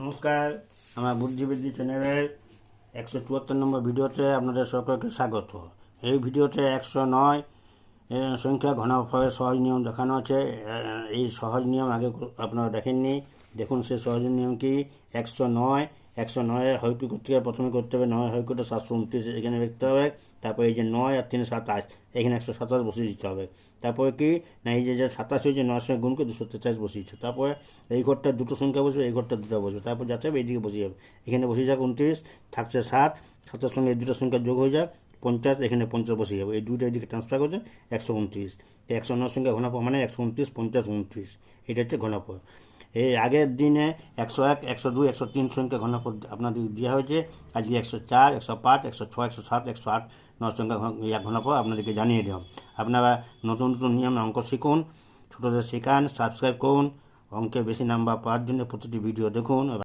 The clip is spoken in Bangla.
নমস্কার, আমার বুদ্ধিবৃদ্ধি চ্যানেলের একশো চুয়াত্তর নম্বর ভিডিওতে আপনাদের সকলকে স্বাগত। এই ভিডিওতে একশো নয় সংখ্যা ঘনফলের সহজ নিয়ম দেখানো আছে। এই সহজ নিয়ম আগে আপনারা দেখেননি। দেখুন সেই সহজ নিয়ম কি? একশো নয় একশো নয়ের হয়কু করতে গেলে প্রথমে করতে হবে নয় হয়কুটা সাতশো উনত্রিশ এখানে লিখতে হবে। তারপরে এই যে নয় আর তিন সাতাশ, এখানে একশো সাতাশ বসিয়ে দিতে হবে। তারপরে কি? না, এই যে সাতাশ হয়েছে নয় সঙ্গে গুণকে দুশো তেতাশ বসিয়েছে তারপরে এই ঘরটা দুটো সংখ্যা বসবে, এই ঘরটা দুটো বসবে। তারপর যাচ্ছে হবে এইদিকে বসিয়ে যাবে। এখানে বসিয়ে যাক উনত্রিশ, থাকছে সাত, সাতের সঙ্গে এই দুটো সংখ্যা যোগ হয়ে যাক, পঞ্চাশ, এখানে পঞ্চাশ বসিয়ে যাবে। এই দুটো এদিকে ট্রান্সফার করছে, একশো উনত্রিশ। একশো নয় সঙ্গে ঘনফল মানে একশো উনত্রিশ, পঞ্চাশ, উনত্রিশ। এটা হচ্ছে ঘনফল। এই আগের দিনে একশো এক, একশো দুই, একশো তিন সংখ্যা ঘনফল আপনাদের দেওয়া হয়েছে। আজকে একশো চার, একশো পাঁচ, একশো ছয়, একশো সাত, একশো আট, নয় সংখ্যা ঘন- ঘনফল আপনাদেরকে জানিয়ে দেওয়া আপনারা নতুন নতুন নিয়ম অঙ্ক শিখুন, ছোটোদের শেখান সাবস্ক্রাইব করুন অঙ্কে বেশি নাম্বার পাওয়ার জন্য প্রতিটি ভিডিও দেখুন।